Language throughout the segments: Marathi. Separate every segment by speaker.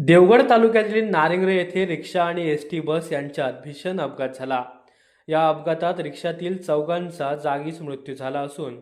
Speaker 1: देवगड तालुक्यातील नारिंगरे येथे रिक्षा आणि एस टी बस यांच्यात भीषण अपघात झाला. या अपघातात रिक्षातील चौघांचा जागीच मृत्यू झाला असून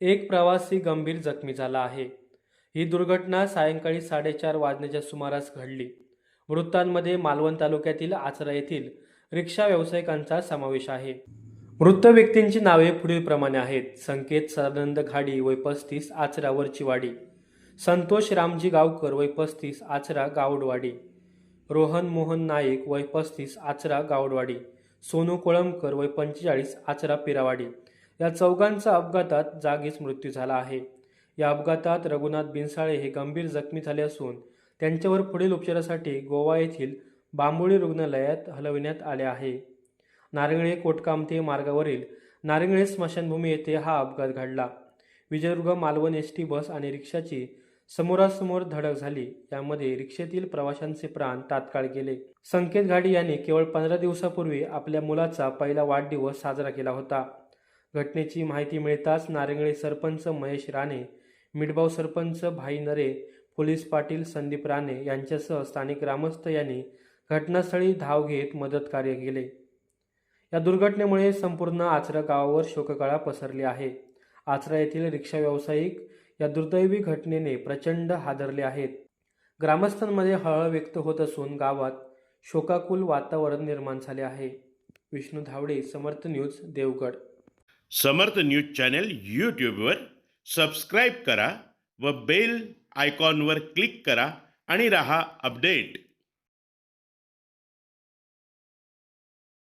Speaker 1: एक प्रवासी गंभीर जखमी झाला आहे. ही दुर्घटना सायंकाळी साडेचार वाजण्याच्या सुमारास घडली. वृत्तांमध्ये मालवण तालुक्यातील आचरा येथील रिक्षा व्यावसायिकांचा समावेश आहे. मृत व्यक्तींची नावे पुढीलप्रमाणे आहेत. संकेत सदानंद घाडी वय पस्तीस आचरा वरचीवाडी. संतोष रामजी गावकर वय पस्तीस आचरा गावडवाडी. रोहन मोहन नाईक वय पस्तीस आचरा गावडवाडी. सोनू कोळंबकर वय पंचेचाळीस आचरा पिरावाडी. या चौघांचा अपघातात जागीच मृत्यू झाला आहे. या अपघातात रघुनाथ बिनसाळे हे गंभीर जखमी झाले असून त्यांच्यावर पुढील उपचारासाठी गोवा येथील बांबोळी रुग्णालयात हलविण्यात आले आहे. नारंगळे कोटकामते मार्गावरील नारंगळे स्मशानभूमी येथे हा अपघात घडला. Vijaydurg Malvan S T bus आणि रिक्षाची समोरासमोर धडक झाली. यामध्ये रिक्षेतील प्रवाशांचे प्राण तात्काळ गेले. संकेत घाडी यांनी केवळ पंधरा दिवसापूर्वी आपल्या मुलाचा पहिला वाढदिवस साजरा केला होता. घटनेची माहिती मिळताच नारंगळे सरपंच महेश राणे मिडबाव सरपंच भाई नरे पोलीस पाटील संदीप राणे यांच्यासह स्थानिक ग्रामस्थ यांनी घटनास्थळी धाव घेत मदत कार्य केले. या दुर्घटनेमुळे संपूर्ण आचरा गावावर शोककळा पसरली आहे. आचरा येथील रिक्षा व्यावसायिक या दुर्दैवी घटनेने प्रचंड हादरले आहेत. ग्रामस्थांमध्ये हळहळ व्यक्त होत असून गावात शोकाकुल वातावरण निर्माण झाले आहे. Vishnu Dhawade Samarth news Devgad.
Speaker 2: Samarth news channel यूट्यूबवर सबस्क्राईब करा व बेल आयकॉनवर क्लिक करा आणि रहा अपडेट.